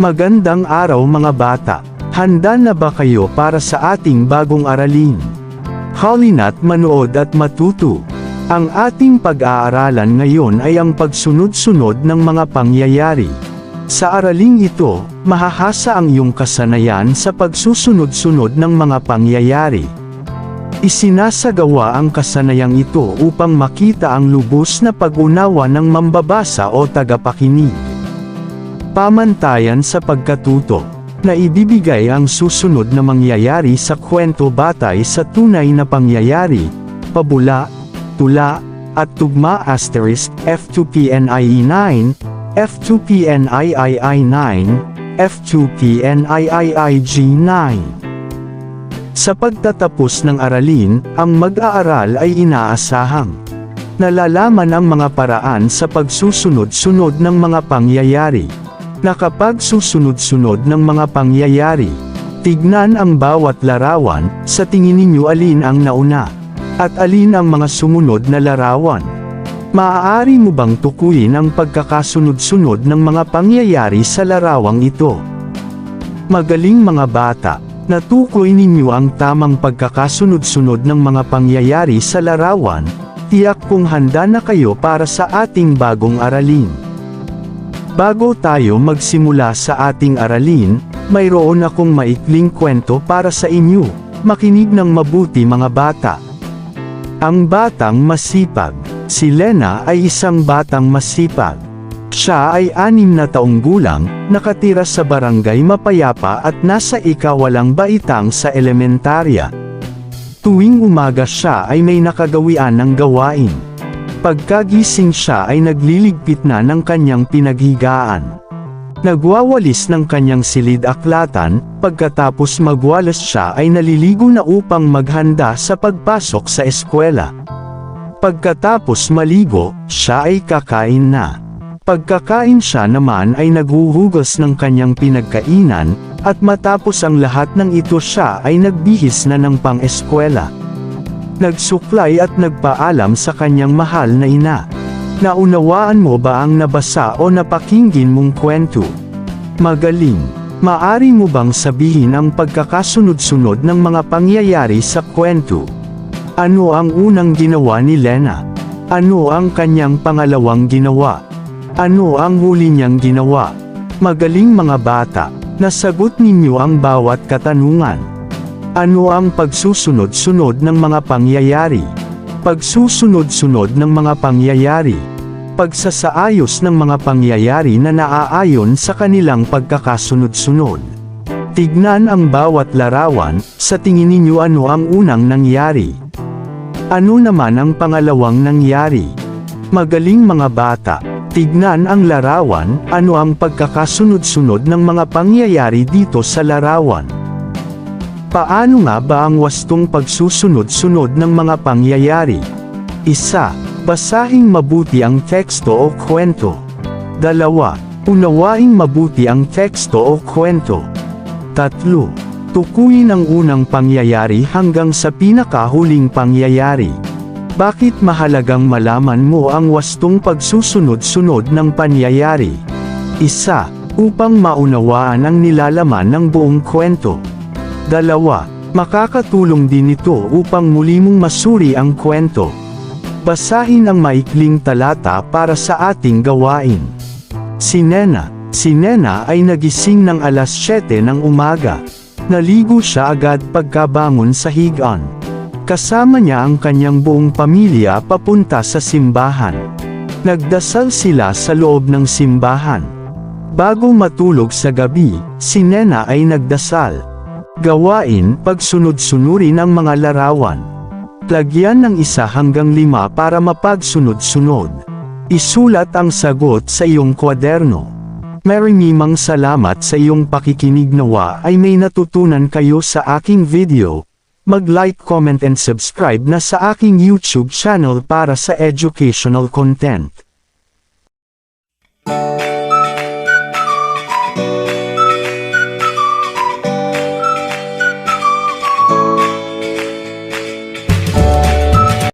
Magandang araw mga bata. Handa na ba kayo para sa ating bagong aralin? Halina't manood at matuto. Ang ating pag-aaralan ngayon ay ang pagsunod-sunod ng mga pangyayari. Sa araling ito, mahahasa ang iyong kasanayan sa pagsusunod-sunod ng mga pangyayari. Isinasagawa ang kasanayang ito upang makita ang lubos na pag-unawa ng mambabasa o tagapakinig. Pamantayan sa pagkatuto, na ibibigay ang susunod na mangyayari sa kwento batay sa tunay na pangyayari, pabula, tula, at tugma asterisk F2PNIE 9, F2PNIII 9, F2PNIIIG 9. Sa pagtatapos ng aralin, ang mag-aaral ay inaasahang nalalaman ang mga paraan sa pagsusunod-sunod ng mga pangyayari. Na kapag susunod-sunod ng mga pangyayari, tignan ang bawat larawan, sa tingin ninyo alin ang nauna, at alin ang mga sumunod na larawan. Maaari mo bang tukuyin ang pagkakasunod-sunod ng mga pangyayari sa larawang ito? Magaling mga bata, natukoy ninyo ang tamang pagkakasunod-sunod ng mga pangyayari sa larawan, tiyak kung handa na kayo para sa ating bagong aralin. Bago tayo magsimula sa ating aralin, mayroon akong maikling kwento para sa inyo. Makinig ng mabuti mga bata. Ang batang masipag. Si Lena ay isang batang masipag. Siya ay anim na taong gulang, nakatira sa barangay mapayapa at nasa ikawalang baitang sa elementarya. Tuwing umaga siya ay may nakagawian ng gawain. Pagkagising siya ay nagliligpit na ng kanyang pinaghigaan. Nagwawalis ng kanyang silid aklatan, pagkatapos magwalas siya ay naliligo na upang maghanda sa pagpasok sa eskwela. Pagkatapos maligo, siya ay kakain na. Pagkakain siya naman ay naghuhugas ng kanyang pinagkainan, at matapos ang lahat ng ito siya ay nagbihis na ng pang-eskwela. Nagsuklay at nagpaalam sa kanyang mahal na ina. Naunawaan mo ba ang nabasa o napakinggan mong kwento? Magaling. Maari mo bang sabihin ang pagkakasunod-sunod ng mga pangyayari sa kwento? Ano ang unang ginawa ni Lena? Ano ang kanyang pangalawang ginawa? Ano ang huli niyang ginawa? Magaling mga bata, nasagot ninyo ang bawat katanungan. Ano ang pagsusunod-sunod ng mga pangyayari? Pagsusunod-sunod ng mga pangyayari. Pagsasaayos ng mga pangyayari na naaayon sa kanilang pagkakasunod-sunod. Tignan ang bawat larawan, sa tingin ninyo ano ang unang nangyari. Ano naman ang pangalawang nangyari? Magaling mga bata, tignan ang larawan, ano ang pagkakasunod-sunod ng mga pangyayari dito sa larawan. Paano nga ba ang wastong pagsusunod-sunod ng mga pangyayari? Isa, basahing mabuti ang teksto o kwento. Dalawa, unawaing mabuti ang teksto o kwento. Tatlo, tukuyin ang unang pangyayari hanggang sa pinakahuling pangyayari. Bakit mahalagang malaman mo ang wastong pagsusunod-sunod ng pangyayari? Isa, upang maunawaan ang nilalaman ng buong kwento. Dalawa, makakatulong din ito upang muli mong masuri ang kwento. Basahin ang maikling talata para sa ating gawain. Si Nena, si Nena ay nagising ng alas 7 ng umaga. Naligo siya agad pagkabangon sa higaan. Kasama niya ang kanyang buong pamilya papunta sa simbahan. Nagdasal sila sa loob ng simbahan. Bago matulog sa gabi, si Nena ay nagdasal. Gawain, pagsunod-sunurin ang mga larawan. Lagyan ng isa hanggang lima para mapagsunod-sunod. Isulat ang sagot sa iyong kwaderno. Maraming salamat sa iyong pakikinig nawa ay may natutunan kayo sa aking video. Mag-like, comment and subscribe na sa aking YouTube channel para sa educational content.